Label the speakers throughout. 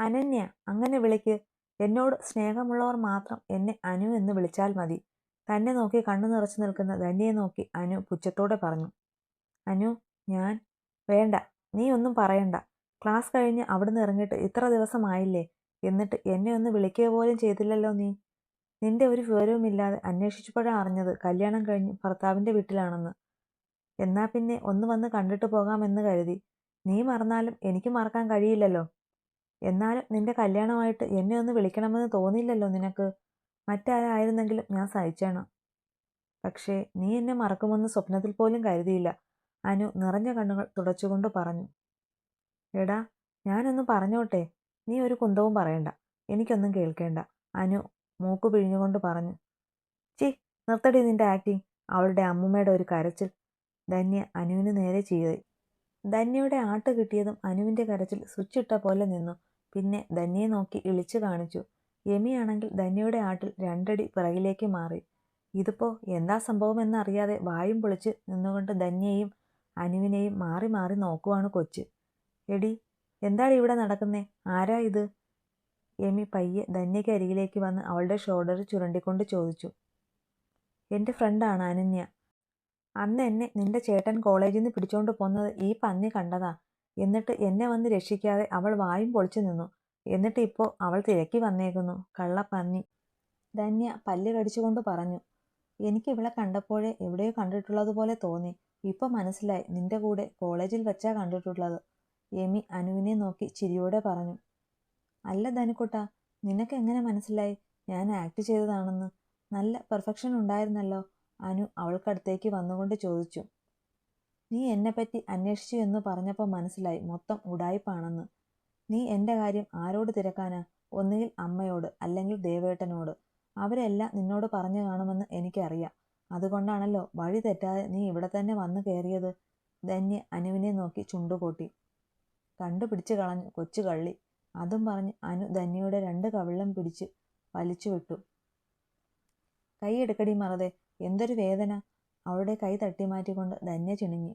Speaker 1: അനന്യ അങ്ങനെ വിളിക്ക്. എന്നോട് സ്നേഹമുള്ളവർ മാത്രം എന്നെ അനു എന്ന് വിളിച്ചാൽ മതി. തന്നെ നോക്കി കണ്ണു നിറച്ചു നിൽക്കുന്ന ധന്യയെ നോക്കി അനു പുച്ഛത്തോടെ പറഞ്ഞു. അനു ഞാൻ? വേണ്ട നീ ഒന്നും പറയണ്ട. ക്ലാസ് കഴിഞ്ഞ് അവിടുന്ന് ഇറങ്ങിയിട്ട് ഇത്ര ദിവസമായില്ലേ? എന്നിട്ട് എന്നെ ഒന്ന് വിളിക്കുക പോലും ചെയ്തില്ലല്ലോ നീ. നിന്റെ ഒരു വിവരവുമില്ലാതെ അന്വേഷിച്ചപ്പോഴാണ് അറിഞ്ഞത് കല്യാണം കഴിഞ്ഞ് ഭർത്താവിന്റെ വീട്ടിലാണെന്ന്. എന്നാൽ പിന്നെ ഒന്ന് വന്ന് കണ്ടിട്ട് പോകാമെന്ന് കരുതി. നീ മറന്നാലും എനിക്ക് മറക്കാൻ കഴിയില്ലല്ലോ. എന്നാലും നിന്റെ കല്യാണമായിട്ട് എന്നെ ഒന്ന് വിളിക്കണമെന്ന് തോന്നിയില്ലല്ലോ നിനക്ക്. മറ്റാരായിരുന്നെങ്കിലും ഞാൻ സഹിച്ചേണം. പക്ഷേ നീ എന്നെ മറക്കുമെന്ന് സ്വപ്നത്തിൽ പോലും കരുതിയില്ല. അനു നിറഞ്ഞ കണ്ണുകൾ തുടച്ചുകൊണ്ട് പറഞ്ഞു. എടാ ഞാനൊന്ന് പറഞ്ഞോട്ടെ? നീ ഒരു കുന്തവും പറയണ്ട. എനിക്കൊന്നും കേൾക്കേണ്ട. അനു മൂക്ക് പിഴിഞ്ഞുകൊണ്ട് പറഞ്ഞു. ചി നിർത്തടി നിന്റെ ആക്ടിങ്. അവളുടെ അമ്മുമ്മയുടെ ഒരു കരച്ചിൽ. ധന്യ അനുവിന് നേരെ ചെയ്തു ധന്യയുടെ ആട്ട് കിട്ടിയതും അനുവിന്റെ കരച്ചിൽ സ്വിച്ചിട്ട പോലെ നിന്നു. പിന്നെ ധന്യയെ നോക്കി ഇളിച്ചു കാണിച്ചു. യമിയാണെങ്കിൽ ധന്യയുടെ ആട്ടിൽ രണ്ടടി പിറകിലേക്ക് മാറി. ഇതിപ്പോ എന്താ സംഭവം സംഭവമെന്നറിയാതെ വായും പൊളിച്ച് നിന്നുകൊണ്ട് ധന്യയെയും അനുവിനെയും മാറി മാറി നോക്കുവാണ് കൊച്ച്. എടി എന്താണ് ഇവിടെ നടക്കുന്നേ? ആരാ ഇത്? എമി പയ്യെ ധന്യയ്ക്ക് അരികിലേക്ക് വന്ന് അവളുടെ ഷോൾഡർ ചുരണ്ടിക്കൊണ്ട് ചോദിച്ചു. എന്റെ ഫ്രണ്ടാണ് അനന്യ. അന്ന് എന്നെ നിന്റെ ചേട്ടൻ കോളേജിൽ നിന്ന് പിടിച്ചോണ്ട് പോന്നത് ഈ പന്നി കണ്ടതാ. എന്നിട്ട് എന്നെ വന്ന് രക്ഷിക്കാതെ അവൾ വായും പൊളിച്ചു നിന്നു. എന്നിട്ട് ഇപ്പോൾ അവൾ തിരക്കി വന്നേക്കുന്നു. കള്ളപ്പന്നി ധന്യ പല്ല് കടിച്ചുകൊണ്ട് പറഞ്ഞു. എനിക്ക് ഇവളെ കണ്ടപ്പോഴേ എവിടെയോ കണ്ടിട്ടുള്ളതുപോലെ തോന്നി. ഇപ്പൊ മനസ്സിലായി നിന്റെ കൂടെ കോളേജിൽ വെച്ചാ കണ്ടിട്ടുള്ളത്. എമി അനുവിനെ നോക്കി ചിരിയോടെ പറഞ്ഞു. അല്ല ധനുക്കുട്ട നിനക്ക് എങ്ങനെ മനസ്സിലായി? ഞാൻ ആക്ട് ചെയ്തതാണെന്ന്. നല്ല പെർഫെക്ഷൻ ഉണ്ടായിരുന്നല്ലോ. അനു അവൾക്കടുത്തേക്ക് വന്നുകൊണ്ട് ചോദിച്ചു. നീ എന്നെപ്പറ്റി അന്വേഷിച്ചു എന്ന് പറഞ്ഞപ്പോൾ മനസ്സിലായി മൊത്തം ഉടായ്പാണെന്ന് നീ എന്റെ കാര്യം ആരോട് തിരക്കാനാ? ഒന്നുകിൽ അമ്മയോട് അല്ലെങ്കിൽ ദേവേട്ടനോട്. അവരെല്ലാം നിന്നോട് പറഞ്ഞു കാണുമെന്ന് എനിക്കറിയാം. അതുകൊണ്ടാണല്ലോ വഴി തെറ്റാതെ നീ ഇവിടെ തന്നെ വന്നു കയറിയത് ധന്യ അനുവിനെ നോക്കി ചുണ്ടുകൂട്ടി. കണ്ടുപിടിച്ചു കളഞ്ഞു കൊച്ചു കള്ളി. അതും പറഞ്ഞ് അനു ധന്യയുടെ രണ്ട് കവിളം പിടിച്ച് വലിച്ചു വിട്ടു കൈയെടുക്കടി മറതെ എന്തൊരു വേദന. അവളുടെ കൈ തട്ടി മാറ്റിക്കൊണ്ട് ധന്യ ചിണുങ്ങി.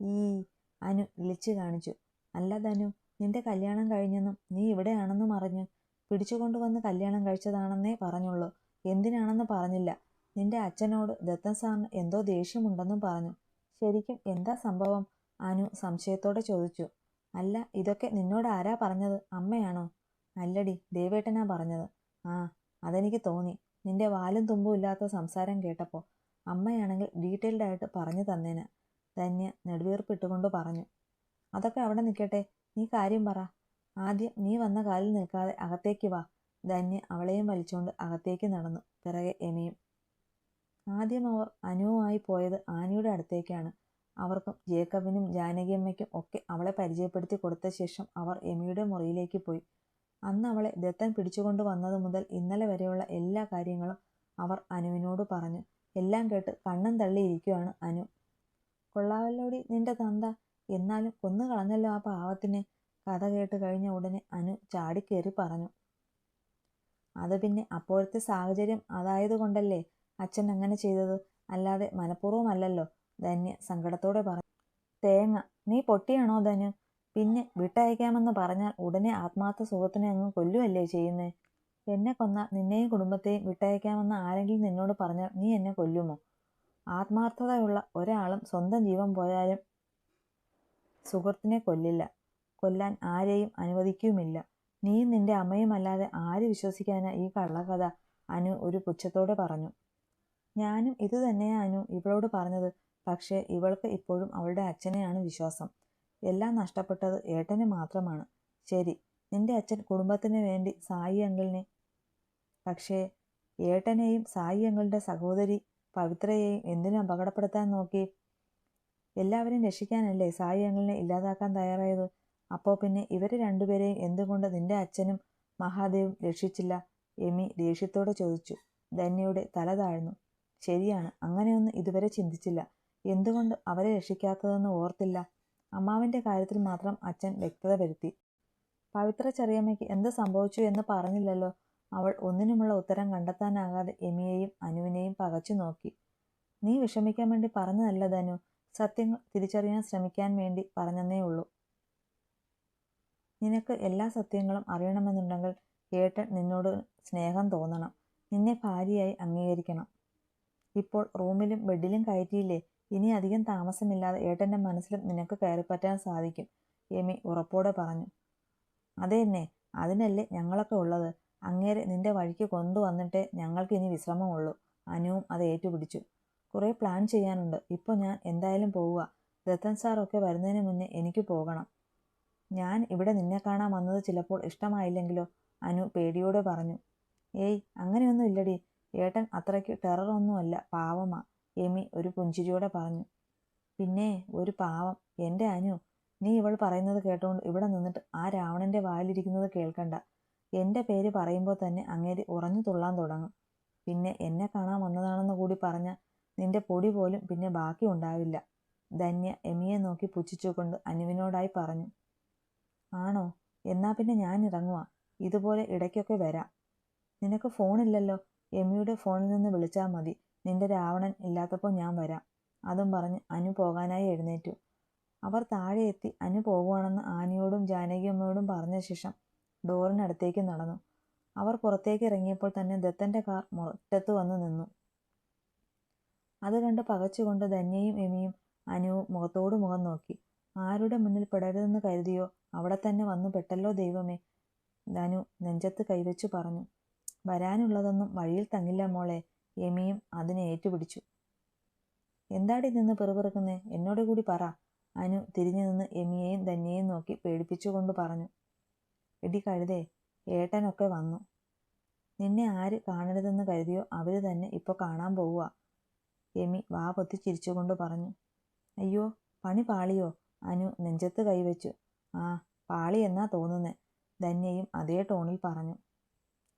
Speaker 1: ഈ അനു വിളിച്ചു കാണിച്ചു. അല്ല ധനു നിന്റെ കല്യാണം കഴിഞ്ഞെന്നും നീ ഇവിടെയാണെന്നും അറിഞ്ഞു പിടിച്ചുകൊണ്ടുവന്ന് കല്യാണം കഴിച്ചതാണെന്നേ പറഞ്ഞുള്ളൂ. എന്തിനാണെന്ന് പറഞ്ഞില്ല. നിന്റെ അച്ഛനോട് ദത്തൻ സാറിന് എന്തോ ദേഷ്യമുണ്ടെന്നും പറഞ്ഞു. ശരിക്കും എന്താ സംഭവം? അനു സംശയത്തോടെ ചോദിച്ചു. അല്ല ഇതൊക്കെ നിന്നോട് ആരാ പറഞ്ഞത്? അമ്മയാണോ? അല്ലടി ദേവേട്ടനാ പറഞ്ഞത്. ആ അതെനിക്ക് തോന്നി. നിന്റെ വാലും തുമ്പും ഇല്ലാത്ത സംസാരം കേട്ടപ്പോൾ അമ്മയാണെങ്കിൽ ഡീറ്റെയിൽഡ് ആയിട്ട് പറഞ്ഞു തന്നേന്. ധന്യ നെടുവീർപ്പിട്ടുകൊണ്ട് പറഞ്ഞു. അതൊക്കെ അവിടെ നിൽക്കട്ടെ. നീ കാര്യം പറ. ആദ്യം നീ വന്ന കാലിൽ നിൽക്കാതെ അകത്തേക്ക് വാ. ധന്യ അവളെയും വലിച്ചുകൊണ്ട് അകത്തേക്ക് നടന്നു. പിറകെ എമിയും. ആദ്യം അവർ അനുവുമായി പോയത് ആനിയുടെ അടുത്തേക്കാണ്. അവർക്കും ജേക്കബിനും ജാനകിയമ്മയ്ക്കും ഒക്കെ അവളെ പരിചയപ്പെടുത്തി കൊടുത്ത ശേഷം അവർ എമിയുടെ മുറിയിലേക്ക് പോയി. അന്ന് അവളെ ദത്തൻ പിടിച്ചുകൊണ്ട് വന്നത് മുതൽ ഇന്നലെ വരെയുള്ള എല്ലാ കാര്യങ്ങളും അവർ അനുവിനോട് പറഞ്ഞു. എല്ലാം കേട്ട് കണ്ണും തള്ളിയിരിക്കുകയാണ് അനു. കൊള്ളാവല്ലോടി നിന്റെ തന്ത. എന്നാലും കൊന്നു കളഞ്ഞല്ലോ ആ പാവത്തിനെ. കഥ കേട്ട് കഴിഞ്ഞ ഉടനെ അനു ചാടിക്കേറി പറഞ്ഞു. അത് പിന്നെ അപ്പോഴത്തെ സാഹചര്യം അതായതുകൊണ്ടല്ലേ അച്ഛൻ അങ്ങനെ ചെയ്തത്? അല്ലാതെ മനഃപൂർവമല്ലല്ലോ ധന്യ സങ്കടത്തോടെ പറഞ്ഞു. തേങ്ങ. നീ പൊട്ടിയാണോ ധനു പിന്നെ വിട്ടയക്കാമെന്ന് പറഞ്ഞാൽ ഉടനെ ആത്മാർത്ഥ സുഖത്തിനെ അങ്ങ് കൊല്ലുമല്ലേ ചെയ്യുന്നേ? എന്നെ കൊന്ന നിന്നെയും കുടുംബത്തെയും വിട്ടയക്കാമെന്ന് ആരെങ്കിലും നിന്നോട് പറഞ്ഞാൽ നീ എന്നെ കൊല്ലുമോ? ആത്മാർത്ഥതയുള്ള ഒരാളും സ്വന്തം ജീവൻ പോയാലും സുഹൃത്തിനെ കൊല്ലില്ല. കൊല്ലാൻ ആരെയും അനുവദിക്കുമില്ല. നീയും നിന്റെ അമ്മയും അല്ലാതെ ആര് വിശ്വസിക്കാനാ ഈ കള്ളകഥ അനു ഒരു പുച്ഛത്തോടെ പറഞ്ഞു. ഞാനും ഇത് തന്നെയാ അനു ഇവളോട് പറഞ്ഞത്. പക്ഷേ ഇവൾക്ക് ഇപ്പോഴും അവളുടെ അച്ഛനെയാണ് വിശ്വാസം. എല്ലാം നഷ്ടപ്പെട്ടത് ഏട്ടന് മാത്രമാണ്. ശരി നിന്റെ അച്ഛൻ കുടുംബത്തിന് വേണ്ടി സായി അങ്കിളിനെ പക്ഷേ ഏട്ടനെയും സായിയങ്ങളുടെ സഹോദരി പവിത്രയെയും എന്തിനു അപകടപ്പെടുത്താൻ നോക്കി? എല്ലാവരെയും രക്ഷിക്കാനല്ലേ സായി അങ്കിളിനെ ഇല്ലാതാക്കാൻ തയ്യാറായത്? അപ്പോൾ പിന്നെ ഇവരെ രണ്ടുപേരെയും എന്തുകൊണ്ട് നിന്റെ അച്ഛനും മഹാദേവും രക്ഷിച്ചില്ല? എമി ദേഷ്യത്തോടെ ചോദിച്ചു. ധന്യയുടെ തല താഴ്ന്നു. ശരിയാണ് അങ്ങനെയൊന്നും ഇതുവരെ ചിന്തിച്ചില്ല. എന്തുകൊണ്ട് അവരെ രക്ഷിക്കാത്തതെന്ന് ഓർത്തില്ല? അമ്മാവിന്റെ കാര്യത്തിൽ മാത്രം അച്ഛൻ വ്യക്തത വരുത്തി. പവിത്ര ചെറിയമ്മയ്ക്ക് എന്ത് സംഭവിച്ചു എന്ന് പറഞ്ഞില്ലല്ലോ. അവൾ ഒന്നിനുമുള്ള ഉത്തരം കണ്ടെത്താനാകാതെ എമിയെയും അനുവിനെയും പകച്ചു നോക്കി. നീ വിഷമിക്കാൻ വേണ്ടി പറഞ്ഞതല്ല ധനു. സത്യങ്ങൾ തിരിച്ചറിയാൻ ശ്രമിക്കാൻ വേണ്ടി പറഞ്ഞെന്നേ ഉള്ളൂ. നിനക്ക് എല്ലാ സത്യങ്ങളും അറിയണമെന്നുണ്ടെങ്കിൽ ഏട്ടൻ നിന്നോട് സ്നേഹം തോന്നണം. നിന്നെ ഭാര്യയായി അംഗീകരിക്കണം. ഇപ്പോൾ റൂമിലും ബെഡിലും കയറ്റിയില്ലേ? ഇനി അധികം താമസമില്ലാതെ ഏട്ടന്റെ മനസ്സിലും നിനക്ക് കയറിപ്പറ്റാൻ സാധിക്കും എമി ഉറപ്പോടെ പറഞ്ഞു. അതെന്നെ. അതിനല്ലേ ഞങ്ങളൊക്കെ ഉള്ളത്. അങ്ങേരെ നിന്റെ വഴിക്ക് കൊണ്ടുവന്നിട്ടേ ഞങ്ങൾക്ക് ഇനി വിശ്രമമുള്ളൂ. അനുവും അത് ഏറ്റുപിടിച്ചു. കുറേ പ്ലാൻ ചെയ്യാനുണ്ട്. ഇപ്പോൾ ഞാൻ എന്തായാലും പോവുക. രത്തൻ സാറൊക്കെ വരുന്നതിന് മുന്നേ എനിക്ക് പോകണം. ഞാൻ ഇവിടെ നിന്നെ കാണാൻ വന്നത് ചിലപ്പോൾ ഇഷ്ടമായില്ലെങ്കിലോ? അനു പേടിയോടെ പറഞ്ഞു. ഏയ് അങ്ങനെയൊന്നും ഇല്ലടി. ഏട്ടൻ അത്രയ്ക്ക് ടെററൊന്നുമല്ല പാവമാ. എമി ഒരു പുഞ്ചിരിയോടെ പറഞ്ഞു. പിന്നെ ഒരു പാവം. എന്റെ അനു നീ ഇവൾ പറയുന്നത് കേട്ടുകൊണ്ട് ഇവിടെ നിന്നിട്ട് ആ രാവണന്റെ വായിലിരിക്കുന്നത് കേൾക്കണ്ട. എന്റെ പേര് പറയുമ്പോൾ തന്നെ അങ്ങേര് ഉറഞ്ഞു തുള്ളാൻ തുടങ്ങും. പിന്നെ എന്നെ കാണാൻ വന്നതാണെന്ന് കൂടി പറഞ്ഞ നിന്റെ പൊടി പോലും പിന്നെ ബാക്കി ഉണ്ടാവില്ല. ധന്യ എമിയെ നോക്കി പുച്ഛിച്ചുകൊണ്ട് അനുവിനോടായി പറഞ്ഞു. ആണോ? എന്നാ പിന്നെ ഞാൻ ഇറങ്ങുക ഇതുപോലെ ഇടയ്ക്കൊക്കെ വരാം. നിനക്ക് ഫോണില്ലല്ലോ? എമിയുടെ ഫോണിൽ നിന്ന് വിളിച്ചാൽ മതി. നിന്റെ രാവണൻ ഇല്ലാത്തപ്പോൾ ഞാൻ വരാം. അതും പറഞ്ഞ് അനു പോകാനായി എഴുന്നേറ്റു. അവർ താഴെ എത്തി അനു പോകുവാണെന്ന് ആനിയോടും ജാനകിയമ്മയോടും പറഞ്ഞ ശേഷം ഡോറിനടുത്തേക്ക് നടന്നു. അവർ പുറത്തേക്ക് ഇറങ്ങിയപ്പോൾ തന്നെ ദത്തന്റെ കാർ മുറ്റത്ത് വന്ന് നിന്നു. അത് കണ്ട് പകച്ചുകൊണ്ട് ധന്യയും എമിയും അനുവും മുഖത്തോട് മുഖം നോക്കി. ആരുടെ മുന്നിൽ പെടരുതെന്ന് കരുതിയോ? അവിടെ തന്നെ വന്നു പെട്ടല്ലോ ദൈവമേ ധനു നെഞ്ചത്ത് കൈവച്ചു പറഞ്ഞു. വരാനുള്ളതൊന്നും വഴിയിൽ തങ്ങില്ല മോളെ എമിയും അതിനെ ഏറ്റുപിടിച്ചു. എന്താടി നിന്ന് പെറുപെറുക്കുന്നേ? എന്നോട് കൂടി പറ അനു തിരിഞ്ഞു നിന്ന് എമിയെയും ധന്യയും നോക്കി പേടിപ്പിച്ചുകൊണ്ട് പറഞ്ഞു. എടി കഴുതേ ഏട്ടനൊക്കെ വന്നു. നിന്നെ ആര് കാണരുതെന്ന് കരുതിയോ അവർ തന്നെ ഇപ്പോൾ കാണാൻ പോവുക. എമി വാ പൊത്തി ചിരിച്ചുകൊണ്ട് പറഞ്ഞു. അയ്യോ പണി പാളിയോ? അനു നെഞ്ചത്ത് കൈവച്ചു. ആ പാളി എന്നാ തോന്നുന്നേ ധന്യയും അതേ ടോണിൽ പറഞ്ഞു.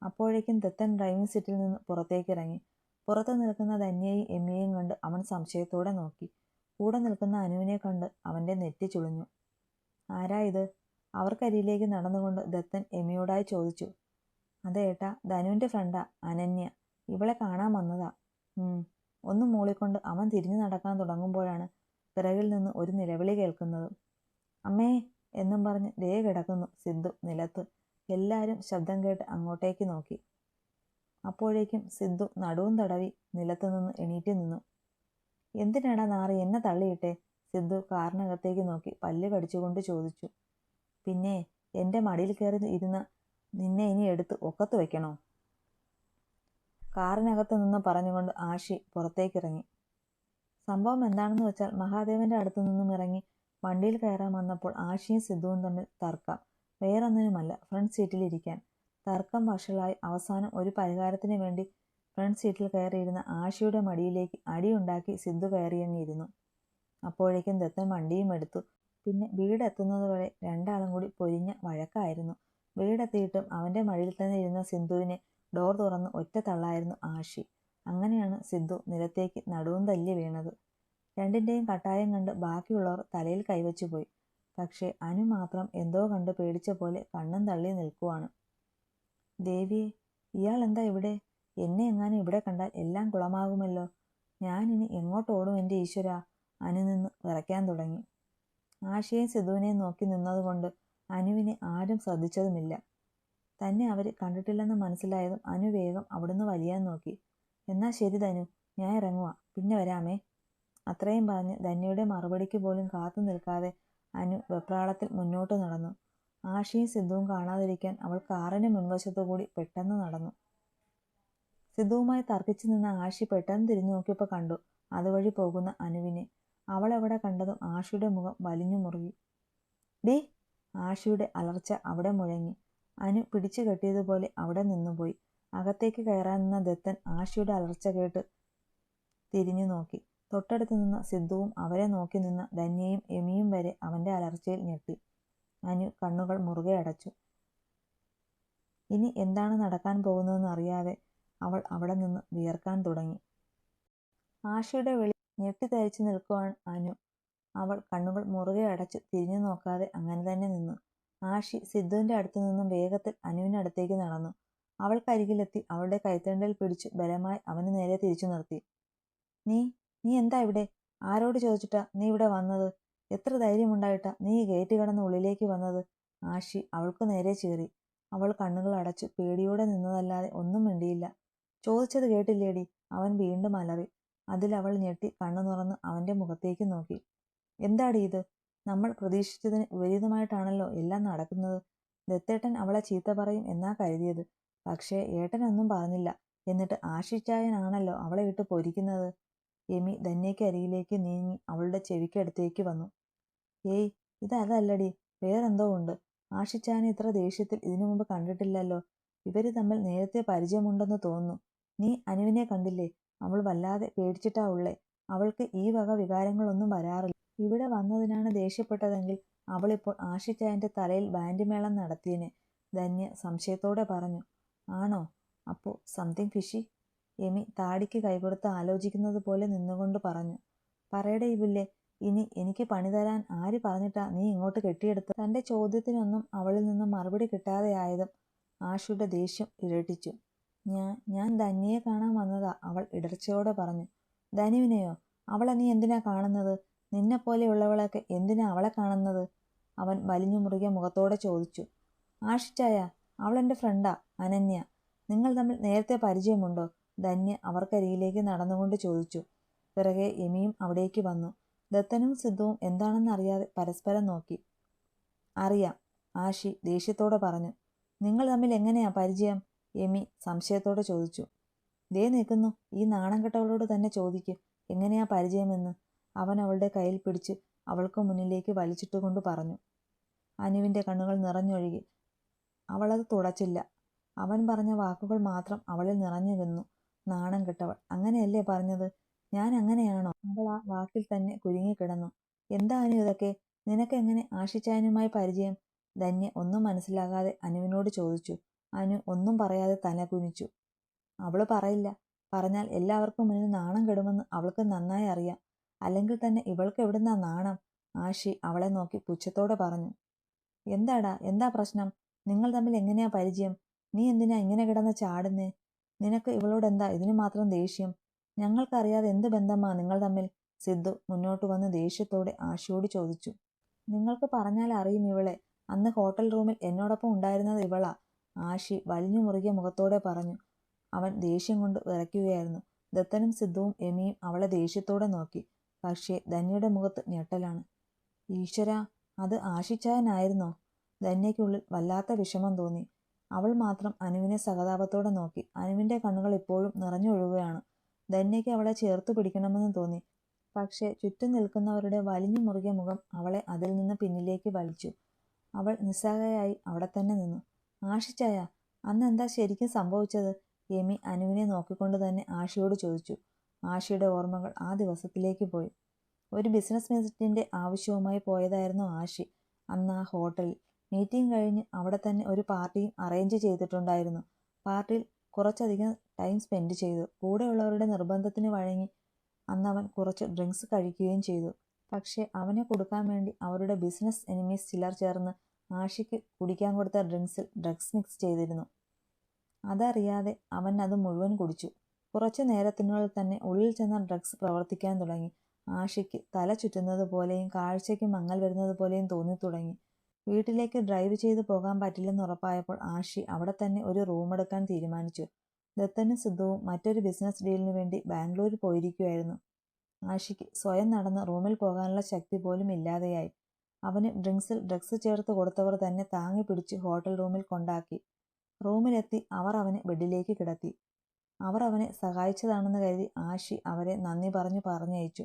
Speaker 1: അപ്പോഴേക്കും ദത്തൻ ഡ്രൈവിംഗ് സീറ്റിൽ നിന്ന് പുറത്തേക്ക് ഇറങ്ങി പുറത്ത് നിൽക്കുന്ന ധന്യയും എമ്മിയെയും കണ്ട് അവൻ സംശയത്തോടെ നോക്കി. കൂടെ നിൽക്കുന്ന അനുവിനെ കണ്ട് അവന്റെ നെറ്റി ചുളിഞ്ഞു. ആരാ ഇത്? അവർക്കരിയിലേക്ക് നടന്നുകൊണ്ട് ദത്തൻ എമിയോടായി ചോദിച്ചു അതെ ഏട്ടാ ധനുവിന്റെ ഫ്രണ്ടാ അനന്യ. ഇവളെ കാണാൻ വന്നതാ. ഒന്ന് മൂളിക്കൊണ്ട് അവൻ തിരിഞ്ഞു നടക്കാൻ തുടങ്ങുമ്പോഴാണ് പിറകിൽ നിന്ന് ഒരു നിലവിളി കേൾക്കുന്നത്. അമ്മേ എന്നും പറഞ്ഞ് ദേ കിടക്കുന്നു സിദ്ധു നിലത്ത്. എല്ലാവരും ശബ്ദം കേട്ട് അങ്ങോട്ടേക്ക് നോക്കി. അപ്പോഴേക്കും സിദ്ധു നടുവും തടവി നിലത്ത് നിന്ന് എണീറ്റ് നിന്നു. എന്തിനാടാ നാറി? എന്നെ തള്ളിയിട്ടെ? സിദ്ധു കാറിനകത്തേക്ക് നോക്കി പല്ല് കടിച്ചുകൊണ്ട് ചോദിച്ചു. പിന്നെ എന്റെ മടിയിൽ കയറി ഇരുന്ന് നിന്നെ ഇനി എടുത്ത് ഒക്കത്ത് വെക്കണോ? കാറിനകത്ത് നിന്ന് പറഞ്ഞുകൊണ്ട് ആഷി പുറത്തേക്കിറങ്ങി. സംഭവം എന്താണെന്ന് വെച്ചാൽ മഹാദേവന്റെ അടുത്ത് നിന്നും ഇറങ്ങി വണ്ടിയിൽ കയറാൻ വന്നപ്പോൾ ആഷിയും സിദ്ധുവും തമ്മിൽ തർക്കം. വേറൊന്നിനുമല്ല ഫ്രണ്ട് സീറ്റിലിരിക്കാൻ തർക്കം വഷളായി അവസാനം ഒരു പരിഹാരത്തിന് വേണ്ടി ഫ്രണ്ട് സീറ്റിൽ കയറിയിരുന്ന ആഷിയുടെ മടിയിലേക്ക് അടിയുണ്ടാക്കി സിദ്ധു കയറിയങ്ങിയിരുന്നു. അപ്പോഴേക്കും ദത്തൻ വണ്ടിയും എടുത്തു പിന്നെ വീടെത്തുന്നത് വരെ രണ്ടാളും കൂടി പൊരിഞ്ഞ വഴക്കായിരുന്നു. വീടെത്തിയിട്ടും അവന്റെ മടിയിൽ തന്നെ ഇരുന്ന സിന്ധുവിനെ ഡോർ തുറന്ന് ഒറ്റ തള്ളായിരുന്നു ആഷി. അങ്ങനെയാണ് സിദ്ധു നിലത്തേക്ക് നടുവും തല്ലി വീണത്. രണ്ടിന്റെയും കട്ടായം കണ്ട് ബാക്കിയുള്ളവർ തലയിൽ കൈവച്ചു പോയി. പക്ഷേ അനു മാത്രം എന്തോ കണ്ട് പേടിച്ച പോലെ കണ്ണും തള്ളി നിൽക്കുവാണ്. ദേവിയെ ഇയാൾ എന്താ ഇവിടെ? എന്നെ എങ്ങാനും ഇവിടെ കണ്ടാൽ എല്ലാം കുളമാകുമല്ലോ. ഞാനിനി എങ്ങോട്ടോടും എന്റെ ഈശ്വര? അനു നിന്ന് വിറയ്ക്കാൻ തുടങ്ങി. ആശയും സിധുവിനെയും നോക്കി നിന്നതുകൊണ്ട് അനുവിനെ ആരും ശ്രദ്ധിച്ചതുമില്ല. തന്നെ അവർ കണ്ടിട്ടില്ലെന്ന് മനസ്സിലായതും അനു വേഗം അവിടുന്ന് വലിയാൻ നോക്കി. എന്നാൽ ശരി ധനു ഞാൻ ഇറങ്ങുക പിന്നെ വരാമേ. അത്രയും പറഞ്ഞ് ധന്യയുടെ മറുപടിക്ക് പോലും കാത്തു നിൽക്കാതെ അനു വെപ്രാളത്തിൽ മുന്നോട്ട് നടന്നു. ആഷിയും സിദ്ധുവും കാണാതിരിക്കാൻ അവൾ കാറിന് മുൻവശത്തു കൂടി പെട്ടെന്ന് നടന്നു. സിദ്ധുവുമായി തർക്കിച്ചു നിന്ന ആഷി പെട്ടെന്ന് തിരിഞ്ഞു നോക്കിയപ്പോൾ കണ്ടു അതുവഴി പോകുന്ന അനുവിനെ. അവൾ എവിടെ കണ്ടതും ആഷിയുടെ മുഖം വലിഞ്ഞു മുറുകി. ഡി ആഷിയുടെ അലർച്ച അവിടെ മുഴങ്ങി. അനു പിടിച്ചു കെട്ടിയതുപോലെ അവിടെ നിന്നുപോയി അകത്തേക്ക് കയറാൻ നിന്ന ദത്തൻ ആഷിയുടെ അലർച്ച കേട്ട് തിരിഞ്ഞു നോക്കി. തൊട്ടടുത്ത് നിന്ന സിദ്ധുവും അവരെ നോക്കി നിന്ന ധന്യയും എമിയും വരെ അവന്റെ അലർച്ചയിൽ ഞെട്ടി. അനു കണ്ണുകൾ മുറുകെ അടച്ചു. ഇനി എന്താണ് നടക്കാൻ പോകുന്നതെന്ന് അറിയാതെ അവൾ അവിടെ നിന്ന് വിയർക്കാൻ തുടങ്ങി. ആഷയുടെ വിളി ഞെട്ടിത്തരിച്ചു നിൽക്കുവാൻ അനു. അവൾ കണ്ണുകൾ മുറുകെ അടച്ച് തിരിഞ്ഞു നോക്കാതെ അങ്ങനെ തന്നെ നിന്നു. ആഷി സിദ്ധുവിന്റെ അടുത്തു നിന്നും വേഗത്തിൽ അനുവിനടുത്തേക്ക് നടന്നു. അവൾക്കരികിലെത്തി അവളുടെ കൈത്തണ്ടയിൽ പിടിച്ചു ബലമായി അവന് നേരെ തിരിച്ചു നിർത്തി. നീ നീ എന്താ ഇവിടെ? ആരോട് ചോദിച്ചിട്ടാ നീ ഇവിടെ വന്നത്? എത്ര ധൈര്യമുണ്ടായിട്ടാ നീ ഗേറ്റ് കടന്ന് ഉള്ളിലേക്ക് വന്നത്? ആഷി അവൾക്ക് നേരെ ചീറി. അവൾ കണ്ണുകൾ അടച്ച് പേടിയോടെ നിന്നതല്ലാതെ ഒന്നും മിണ്ടിയില്ല. ചോദിച്ചത് കേട്ടില്ലേടി? അവൻ വീണ്ടും അലറി. അതിൽ അവൾ ഞെട്ടി കണ്ണു തുറന്ന് അവന്റെ മുഖത്തേക്ക് നോക്കി. എന്താടി ഇത്? നമ്മൾ പ്രതീക്ഷിച്ചതിന് വിപരീതമായിട്ടാണല്ലോ എല്ലാം നടക്കുന്നത്. ദത്തേട്ടൻ അവളെ ചീത്ത പറയും എന്നാ കരുതിയത്. പക്ഷേ ഏട്ടനൊന്നും പറഞ്ഞില്ല. എന്നിട്ട് ആശിച്ചായനാണല്ലോ അവളെ വിട്ട് പൊരിക്കുന്നത്. എമി ധന്യയ്ക്ക് അരികിലേക്ക് നീങ്ങി അവളുടെ ചെവിക്കടുത്തേക്ക് വന്നു. ഏയ് ഇതല്ലടി വേറെന്തോ ഉണ്ട്. ആഷിച്ചായനെ ഇത്ര ദേഷ്യത്തിൽ ഇതിനു മുമ്പ് കണ്ടിട്ടില്ലല്ലോ. ഇവർ തമ്മിൽ നേരത്തെ പരിചയമുണ്ടെന്ന് തോന്നുന്നു. നീ അനുവിനെ കണ്ടില്ലേ? അവൾ വല്ലാതെ പേടിച്ചിട്ടാ ഉള്ളേ. അവൾക്ക് ഈ വക വികാരങ്ങളൊന്നും വരാറില്ല. ഇവിടെ വന്നതിനാണ് ദേഷ്യപ്പെട്ടതെങ്കിൽ അവളിപ്പോൾ ആഷിച്ചായന്റെ തലയിൽ ബാൻഡ് മേളം നടത്തിയനെ ധന്യ സംശയത്തോടെ പറഞ്ഞു. ആണോ? അപ്പോ സംതിങ് ഫിഷി? എമി താടിക്ക് കൈകൊടുത്ത് ആലോചിക്കുന്നത് പോലെ നിന്നുകൊണ്ട് പറഞ്ഞു. പറയടേ ഇവില്ലേ ഇനി എനിക്ക് പണി തരാൻ ആര് പറഞ്ഞിട്ടാ നീ ഇങ്ങോട്ട് കെട്ടിയെടുത്ത് തന്റെ ചോദ്യത്തിനൊന്നും അവളിൽ നിന്നും മറുപടി കിട്ടാതെയായതും ആഷിയുടെ ദേഷ്യം ഇരട്ടിച്ചു. ഞാൻ ഞാൻ ധന്യയെ കാണാൻ വന്നതാ അവൾ ഇടർച്ചയോടെ പറഞ്ഞു. ധനുവിനെയോ? അവളെ നീ എന്തിനാ കാണുന്നത്? നിന്നെ പോലെയുള്ളവളൊക്കെ എന്തിനാ അവളെ കാണുന്നത്? അവൻ വലിഞ്ഞു മുറുകിയ മുഖത്തോടെ ചോദിച്ചു. ആഷിച്ചായ അവളെന്റെ ഫ്രണ്ടാ അനന്യ. നിങ്ങൾ തമ്മിൽ നേരത്തെ പരിചയമുണ്ടോ? ധന്യ അവർക്കരിയിലേക്ക് നടന്നുകൊണ്ട് ചോദിച്ചു. പിറകെ എമിയും അവിടേക്ക് വന്നു. ദത്തനും സിദ്ധുവും എന്താണെന്നറിയാതെ പരസ്പരം നോക്കി. അറിയാം ആഷി ദേഷ്യത്തോടെ പറഞ്ഞു. നിങ്ങൾ തമ്മിൽ എങ്ങനെയാ പരിചയം? എമി സംശയത്തോടെ ചോദിച്ചു. ദേ നിൽക്കുന്നു. ഈ നാണം കെട്ടവളോട് തന്നെ ചോദിക്കും. എങ്ങനെയാ പരിചയമെന്ന്? അവൻ അവളുടെ കയ്യിൽ പിടിച്ച് അവൾക്ക് മുന്നിലേക്ക് വലിച്ചിട്ടുകൊണ്ട് പറഞ്ഞു. അനുവിന്റെ കണ്ണുകൾ നിറഞ്ഞൊഴുകി. അവളത് തുടച്ചില്ല. അവൻ പറഞ്ഞ വാക്കുകൾ മാത്രം അവളിൽ നിറഞ്ഞു നിന്നു. നാണം കെട്ടവൾ അങ്ങനെയല്ലേ പറഞ്ഞത്? ഞാൻ അങ്ങനെയാണോ? അവൾ ആ വാക്കിൽ തന്നെ കുരുങ്ങിക്കിടന്നു. എന്താ അനു ഇതൊക്കെ? നിനക്കെങ്ങനെ ആഷിച്ചായനുമായി പരിചയം? ധന്യ ഒന്നും മനസ്സിലാകാതെ അനുവിനോട് ചോദിച്ചു. അനു ഒന്നും പറയാതെ തല കുനിച്ചു. അവൾ പറയില്ല. പറഞ്ഞാൽ എല്ലാവർക്കും മുന്നിൽ നാണം കെടുമെന്ന് അവൾക്ക് നന്നായി അറിയാം. അല്ലെങ്കിൽ തന്നെ ഇവൾക്ക് എവിടുന്നാ നാണം? ആഷി അവളെ നോക്കി പുച്ഛത്തോടെ പറഞ്ഞു. എന്താടാ? എന്താ പ്രശ്നം? നിങ്ങൾ തമ്മിൽ എങ്ങനെയാ പരിചയം? നീ എന്തിനാ ഇങ്ങനെ കിടന്ന് ചാടുന്നേ? നിനക്ക് ഇവളോട് എന്താ? ഇതിനു മാത്രം ദേഷ്യം? ഞങ്ങൾക്കറിയാതെ എന്ത് ബന്ധമാ നിങ്ങൾ തമ്മിൽ? സിദ്ധു മുന്നോട്ട് വന്ന് ദേഷ്യത്തോടെ ആഷിയോട് ചോദിച്ചു. നിങ്ങൾക്ക് പറഞ്ഞാൽ അറിയും ഇവളെ. അന്ന് ഹോട്ടൽ റൂമിൽ എന്നോടൊപ്പം ഉണ്ടായിരുന്നത് ഇവളാ. ആഷി വലിഞ്ഞു മുറുകിയ മുഖത്തോടെ പറഞ്ഞു. അവൻ ദേഷ്യം കൊണ്ട് വിറയ്ക്കുകയായിരുന്നു. ദത്തനും സിദ്ധുവും എമിയും അവളെ ദേഷ്യത്തോടെ നോക്കി. പക്ഷേ ധന്യയുടെ മുഖത്ത് ഞെട്ടലാണ്. ഈശ്വര അത് ആശിച്ചായനായിരുന്നോ? ധന്യയ്ക്കുള്ളിൽ വല്ലാത്ത വിഷമം തോന്നി. അവൾ മാത്രം അനുവിനെ സഹതാപത്തോടെ നോക്കി. അനുവിന്റെ കണ്ണുകൾ ഇപ്പോഴും നിറഞ്ഞൊഴുകുകയാണ്. ധന്യയ്ക്ക് അവളെ ചേർത്ത് പിടിക്കണമെന്ന് തോന്നി. പക്ഷേ ചുറ്റും നിൽക്കുന്നവരുടെ വലിഞ്ഞു മുറുകിയ മുഖം അവളെ അതിൽ നിന്ന് പിന്നിലേക്ക് വലിച്ചു. അവൾ നിസ്സഹായായി അവിടെ തന്നെ നിന്നു. ആഷിച്ചായ അന്ന് എന്താ ശരിക്കും സംഭവിച്ചത്? എമി അനുവിനെ നോക്കിക്കൊണ്ട് തന്നെ ആഷിയോട് ചോദിച്ചു. ആഷിയുടെ ഓർമ്മകൾ ആ ദിവസത്തിലേക്ക് പോയി. ഒരു ബിസിനസ് മീറ്റിന്റെ ആവശ്യവുമായി പോയതായിരുന്നു ആഷി. അന്ന് ആ ഹോട്ടലിൽ മീറ്റിംഗ് കഴിഞ്ഞ് അവിടെ തന്നെ ഒരു പാർട്ടിയും അറേഞ്ച് ചെയ്തിട്ടുണ്ടായിരുന്നു. പാർട്ടിയിൽ കുറച്ചധികം ടൈം സ്പെൻഡ് ചെയ്തു. കൂടെയുള്ളവരുടെ നിർബന്ധത്തിന് വഴങ്ങി അന്നവൻ കുറച്ച് ഡ്രിങ്ക്സ് കഴിക്കുകയും ചെയ്തു. പക്ഷേ അവനെ കൊടുക്കാൻ വേണ്ടി അവരുടെ ബിസിനസ് എനിമീസ് ചിലർ ചേർന്ന് ആഷിക്ക് കുടിക്കാൻ കൊടുത്ത ഡ്രിങ്ക്സിൽ ഡ്രഗ്സ് മിക്സ് ചെയ്തിരുന്നു. അതറിയാതെ അവൻ അത് മുഴുവൻ കുടിച്ചു. കുറച്ചു നേരത്തിനുള്ളിൽ തന്നെ ഉള്ളിൽ ചെന്ന ഡ്രഗ്സ് പ്രവർത്തിക്കാൻ തുടങ്ങി. ആഷിക്ക് തല ചുറ്റുന്നത് പോലെയും കാഴ്ചയ്ക്ക് മങ്ങൽ വരുന്നത് പോലെയും തോന്നി തുടങ്ങി. വീട്ടിലേക്ക് ഡ്രൈവ് ചെയ്ത് പോകാൻ പറ്റില്ലെന്ന് ഉറപ്പായപ്പോൾ ആഷി അവിടെ തന്നെ ഒരു റൂം എടുക്കാൻ തീരുമാനിച്ചു. ദത്തനും സിദ്ധുവും മറ്റൊരു ബിസിനസ് ഡീലിനു വേണ്ടി ബാംഗ്ലൂരിൽ പോയിരിക്കുമായിരുന്നു ആഷിക്ക് സ്വയം നടന്ന് റൂമിൽ പോകാനുള്ള ശക്തി പോലും ഇല്ലാതെയായി. അവന് ഡ്രിങ്ക്സിൽ ഡ്രഗ്സ് ചേർത്ത് കൊടുത്തവർ തന്നെ താങ്ങി പിടിച്ച് ഹോട്ടൽ റൂമിൽ കൊണ്ടാക്കി. റൂമിലെത്തി അവർ അവനെ ബെഡിലേക്ക് കിടത്തി. അവർ അവനെ സഹായിച്ചതാണെന്ന് കരുതി ആഷി അവരെ നന്ദി പറഞ്ഞു പറഞ്ഞയച്ചു.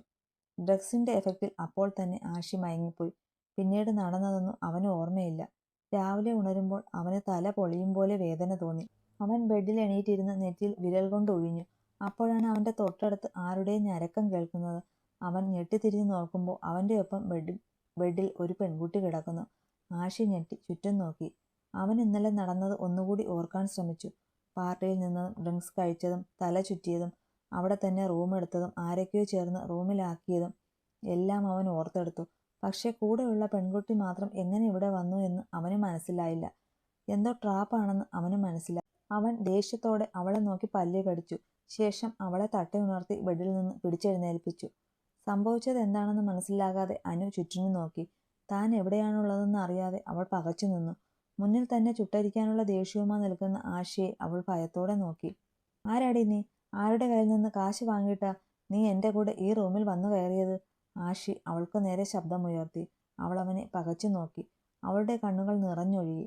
Speaker 1: ഡ്രഗ്സിന്റെ എഫക്റ്റിൽ അപ്പോൾ തന്നെ ആഷി മയങ്ങിപ്പോയി. പിന്നീട് നടന്നതൊന്നും അവന് ഓർമ്മയില്ല. രാവിലെ ഉണരുമ്പോൾ അവന് തല പൊളിയും പോലെ വേദന തോന്നി. അവൻ ബെഡിൽ എണീറ്റിരുന്ന് നെറ്റിയിൽ വിരൽ കൊണ്ട് ഒഴിഞ്ഞു. അപ്പോഴാണ് അവന്റെ തൊട്ടടുത്ത് ആരുടെയും ഞരക്കം കേൾക്കുന്നത്. അവൻ ഞെട്ടിത്തിരിഞ്ഞ് നോക്കുമ്പോൾ അവന്റെ ഒപ്പം ബെഡിൽ ബെഡിൽ ഒരു പെൺകുട്ടി കിടക്കുന്നു. ആശി ഞെട്ടി ചുറ്റും നോക്കി. അവൻ ഇന്നലെ നടന്നത് ഒന്നുകൂടി ഓർക്കാൻ ശ്രമിച്ചു. പാർട്ടിയിൽ നിന്ന് ഡ്രിങ്ക്സ് കഴിച്ചതും തല ചുറ്റിയതും അവിടെ തന്നെ റൂം എടുത്തതും ആരൊക്കെയോ ചേർന്ന് റൂമിലാക്കിയതും എല്ലാം അവൻ ഓർത്തെടുത്തു. പക്ഷേ കൂടെയുള്ള പെൺകുട്ടി മാത്രം എങ്ങനെ ഇവിടെ വന്നു എന്ന് അവന് മനസ്സിലായില്ല. എന്തോ ട്രാപ്പാണെന്ന് അവന് മനസ്സിലായി. അവൻ ദേഷ്യത്തോടെ അവളെ നോക്കി പല്ല് കടിച്ചു. ശേഷം അവളെ തട്ടി ഉണർത്തി ബെഡിൽ നിന്ന് പിടിച്ചെഴുന്നേൽപ്പിച്ചു. സംഭവിച്ചത് എന്താണെന്ന് മനസ്സിലാകാതെ അനു ചുറ്റിനും നോക്കി. താൻ എവിടെയാണുള്ളതെന്ന് അറിയാതെ അവൾ പകച്ചു നിന്നു. മുന്നിൽ തന്നെ ചുട്ടരിക്കാനുള്ള ദേഷ്യവുമായി നിൽക്കുന്ന ആശയെ അവൾ ഭയത്തോടെ നോക്കി. ആരാടി നീ? ആരുടെ കയ്യിൽ നിന്ന് കാശ് വാങ്ങിയിട്ടാ നീ എന്റെ കൂടെ ഈ റൂമിൽ വന്നു കയറിയത്? ആഷി അവൾക്ക് നേരെ ശബ്ദമുയർത്തി. അവൾ അവനെ പകച്ചു നോക്കി. അവളുടെ കണ്ണുകൾ നിറഞ്ഞൊഴുകി.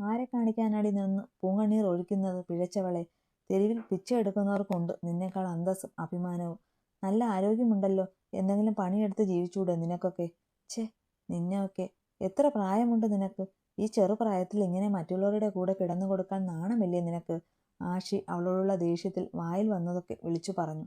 Speaker 1: ആരെ കാണിക്കാനാടി നിന്ന് പൂങ്ങണ്ണീർ ഒഴിക്കുന്നത്? പിഴച്ചവളെ തെരുവിൽ പിച്ചെടുക്കുന്നവർക്കുണ്ട് നിന്നേക്കാൾ അന്തസ്സും അഭിമാനവും. നല്ല ആരോഗ്യമുണ്ടല്ലോ. എന്തെങ്കിലും പണിയെടുത്ത് ജീവിച്ചൂടെ നിനക്കൊക്കെ? ഛേ നിന്നൊക്കെ എത്ര പ്രായമുണ്ട് നിനക്ക്? ഈ ചെറുപ്രായത്തിൽ ഇങ്ങനെ മറ്റുള്ളവരുടെ കൂടെ കിടന്നു കൊടുക്കാൻ നാണമില്ലേ നിനക്ക്? ആഷി അവളോടുള്ള ദേഷ്യത്തിൽ വായിൽ വന്നതൊക്കെ വിളിച്ചു പറഞ്ഞു.